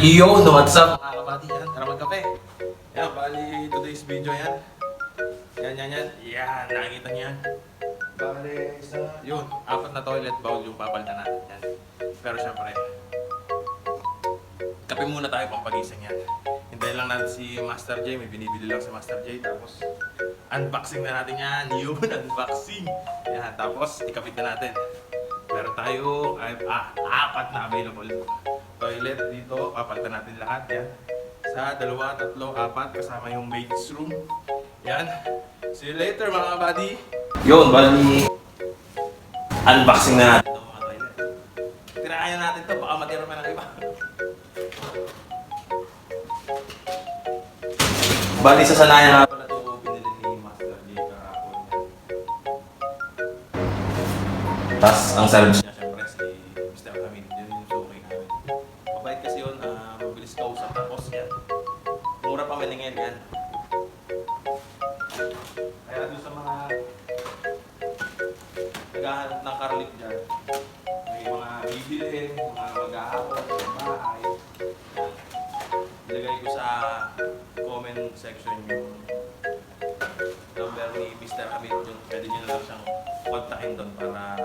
Yo, what's up mga kabady? Yan, tara magkape. Yan, bali today's video yan. Yan, yan, yan. Yan, nakikita niyo yan. Bali, isa, yun, apat na toilet bowl yung papalitan natin yan. Pero syempre, kape muna tayo pang pagising yan. Hintayin lang natin si Master J, may binibili lang si Master J. Tapos, unboxing na natin yan. Yun, unboxing. Yan, tapos, ikapit na natin. Meron tayo, ay, ah, apat na available toilet dito. Papalitan natin lahat yan. Sa dalawa, tatlo, apat, kasama yung maid's room. Yan. See you later mga buddy. Yun, bali. Unboxing na natin mga toilet. Tirayan natin to, baka matira pa ng iba. Bali, sa sanayan nga pala ito binili ni Master J kahapon. Tapos, ang service mabilis kausap. Tapos yan, mura pa maningin yan. Kaya doon sa mga naghahanap ng karlik dyan, may mga bibilin, mga mag-aapon, mga bahay. Ilagay ko sa comment section yung number ni Mr. Yun. Pwede nyo na lang siyang kontakin doon para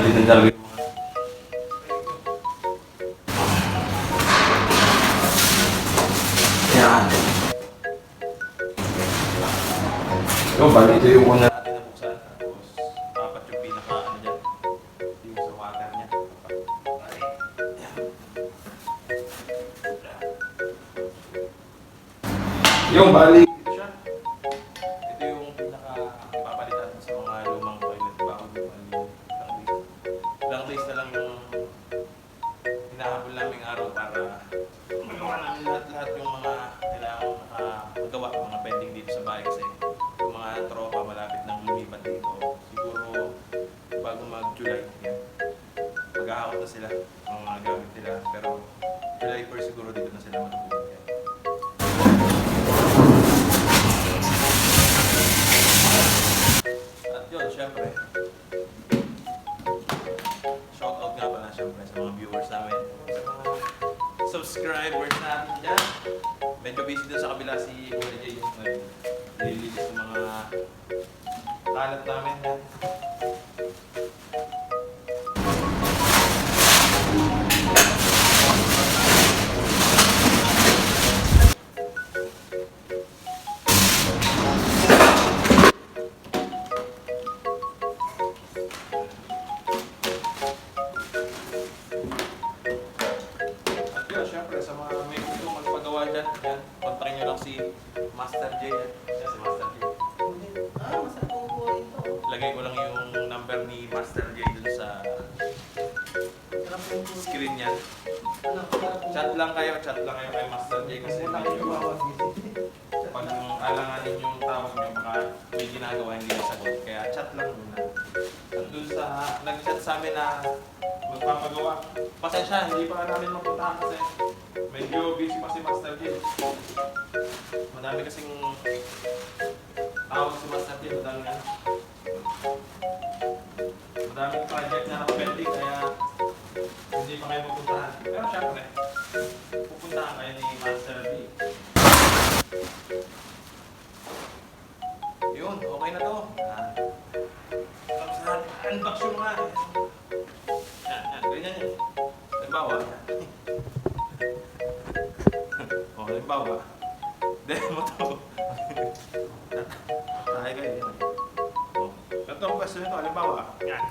Quality din talaga. Yan. Yo, bali ito yung una natin na buksan. Tapos, yung pinaka ano dyan. Yung. Yung bali. July 1 siguro dito na sila matutulog. At yun, syempre, shoutout nga pala syempre sa mga viewers namin, sa mga subscribers natin dyan. Medyo busy din sa kabila si Kuya Jay yung nag-release ng mga kalat namin lang si Master J. Yan, Yan, si Master J. Ah, masarap po ito. Lagay ko lang yung number ni Master J dun sa po. screen niya. Chat lang kayo, chat lang kayo kay Master J kasi Wala medyo kayong bawat visit. pag alanganin yung tawag nyo, baka may ginagawa hindi nasagot. Kaya chat lang muna. At dun sa, nag-chat sa amin na magpapagawa. Pasensya, hindi pa namin mapuntahan kasi medyo busy pa si Master J. Madami kasing tawag si Master J, madami ano. Madaming project na nakapending kaya hindi pa kayo mapuntahan. Pero syempre, pupuntahan kayo ni Master J. Yun, okay na to. Ah. Tapos unbox yung mga. Yan, yan, ganyan yan. Halimbawa, o, halimbawa, demo to. Tayo kayo yan. O, ganito ang question nito, halimbawa, yan.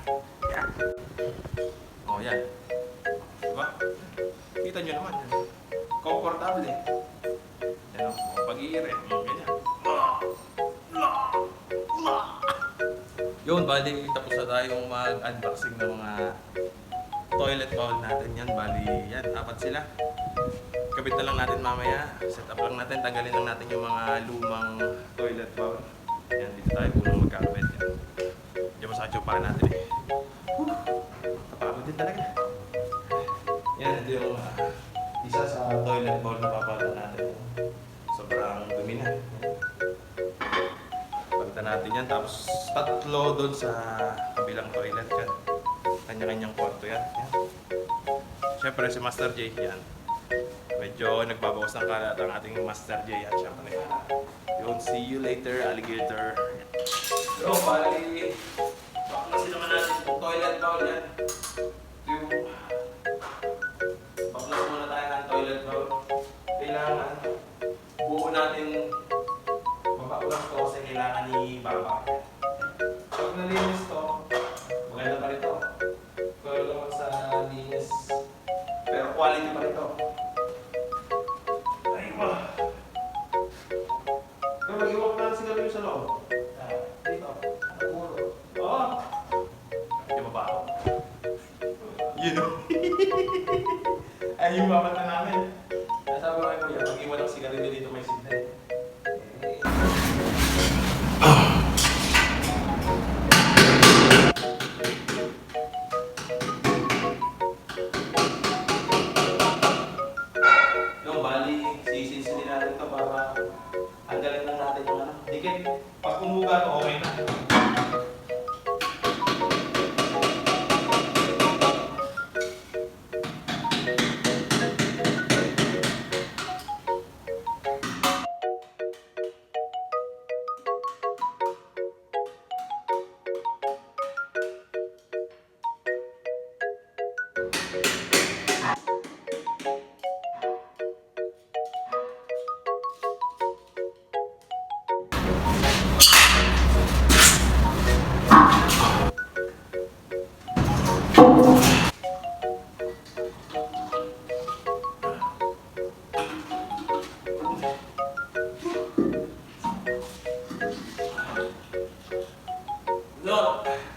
Yan. O, yan. Diba? Kita nyo naman. Yan. Comfortable eh. Yan o, pag-iirit, yung ganyan. Yun, bali tapos na tayong mag-unboxing ng mga toilet bowl natin yan. Bali, yan, apat sila. Kabit na lang natin mamaya. Set up lang natin, tanggalin lang natin yung mga lumang toilet bowl. Yan, dito tayo unang magkakabit yan. Diyan mo sa pa natin eh. Whew, Napagod din talaga. Yan, ito yung ah, isa sa toilet bowl na papalitan natin. Sobrang dumi na. Yan. Papalitan natin yan. Tapos tatlo doon sa kabilang toilet yan. Kanya-kanyang kwarto yan. yan. Siyempre si Master J, yan. Medyo nagbabawas ng kalat ang ating Master J at siyempre. Yun, see you later, alligator. So, bali, baklasin naman natin itong toilet bowl yan. Ito yung baklas muna tayo ng toilet bowl. Kailangan buo natin mabaklas to kasi kailangan ni Baba. Pag nalinis to, maganda pa rin to. Pero sa linis, pero quality pa rin to. Ay, yung babata namin. Nasabi ko kay Kuya, mag-iwan ang sigarilyo dito may eh. Yung bali, sisinsinin natin to para tanggalin lang natin yung ano. Dikit, pag kumuga to, okay na.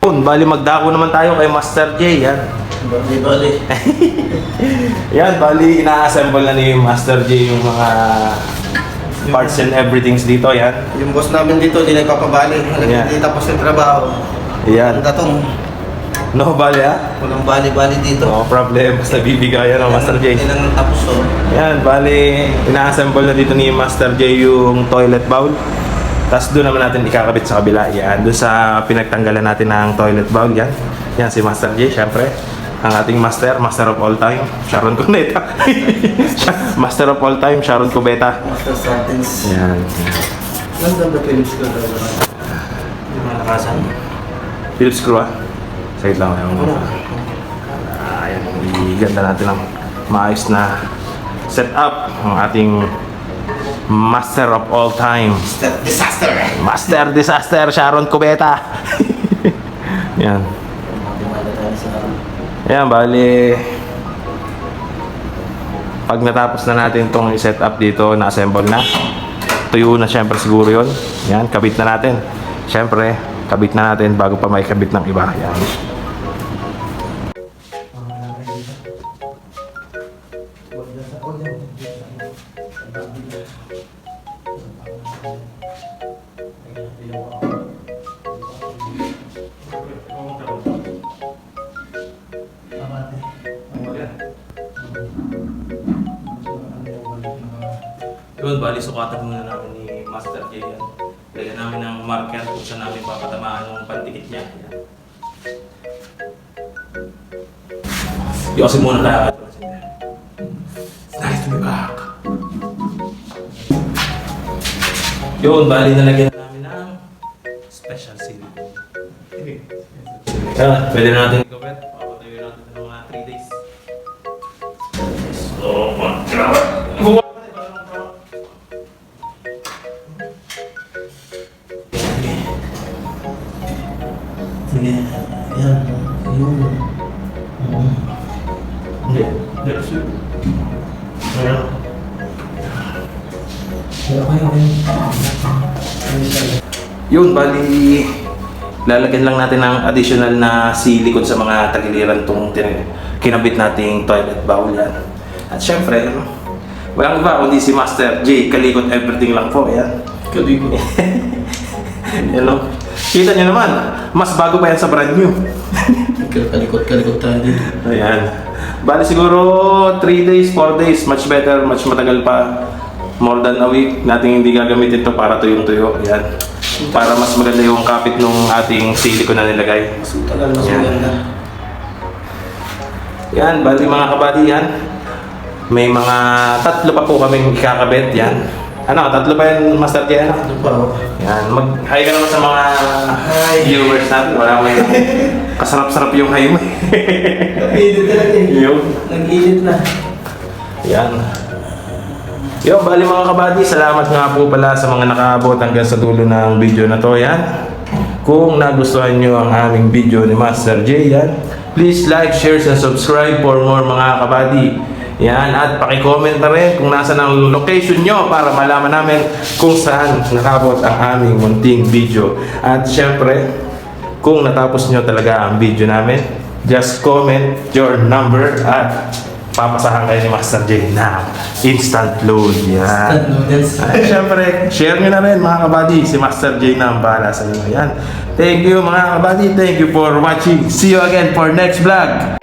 Yun, bali magdako naman tayo kay Master J, yan. Bali, bali. Yan, bali ina-assemble na ni Master J yung mga parts and everythings dito, yan. Yung boss namin dito, hindi nagpapabali. Yeah. Hindi tapos yung trabaho. Yan. Ang datong, No, bali ha? walang bali-bali dito. No problem, basta bibigayan ng Master J. Hindi lang tapos oh. Yan, bali ina-assemble na dito ni Master J yung toilet bowl. Tapos doon naman natin ikakabit sa kabila. Yan, doon sa pinagtanggalan natin ng toilet bowl. Yan, yan si Master J, syempre. Ang ating master, master of all time, Sharon Cuneta. master of all time, Sharon Cubeta. Master Sentence. Yan. Ganda ba Philips ko talaga? Yung mga nakasan. Phillips screw ah. Saglit lang. Yung, ah, yan, iganda natin ng maayos na setup ng ating master of all time. Master Disaster! Master Disaster Sharon Cubeta. Yan. Yan, bali pag natapos na natin itong set up dito, na-assemble na. Tuyo na syempre siguro yon. Yan, kabit na natin. Syempre, kabit na natin bago pa may kabit ng iba. Yan. Yun, bali sukatan muna namin ni Master J yan. Lagyan namin ng marker kung saan namin papatamaan yung pantikit niya. Yan. Yosin muna tayo. It's nice to be back. Yun, bali nalagyan na namin ng special seal. Yan, pwede na natin gawin. Papatayo natin ng mga 3 days. Hindi. Hindi. sir. Ayan. Okay, okay. Yun, bali lalagyan lang natin ng additional na silicone sa mga tagiliran tong tin- kinabit nating toilet bowl yan. At syempre, walang iba kundi si Master J, kalikot everything lang po, yan. Kabigo. Yan no? Kita nyo naman, mas bago pa yan sa brand new. Kalikot-kalikot tayo dito. Ayan. Bali siguro 3 days, 4 days, much better, much matagal pa. More than a week, natin hindi gagamitin to para tuyong-tuyo. Ayan. para mas maganda yung kapit ng ating silicone na nilagay. Mas matagal, mas maganda. Yan, bali mga kabady yan. May mga tatlo pa po kaming ikakabit yan. Ano, tatlo pa yan, Master J, ano? Ito pa ako. Yan, mag-hi ka naman sa mga Hi. viewers natin. Wala mo yung kasarap-sarap yung hi mo. Nag-edit talaga eh. yung, Nag-edit na. yan. Yo, bali mga kabady, salamat nga po pala sa mga nakaabot hanggang sa dulo ng video na to. Yan. Kung nagustuhan nyo ang aming video ni Master J, yan. Please like, share, and subscribe for more mga kabady. Yan, at pakicomment na rin kung nasa ang location nyo para malaman namin kung saan nakabot ang aming munting video. At syempre, kung natapos nyo talaga ang video namin, just comment your number at papasahan kayo ni Master J na instant load. Yan. At syempre, share nyo na rin mga kabady. Si Master J na ang bahala sa inyo. Yan. Thank you mga kabady. Thank you for watching. See you again for next vlog.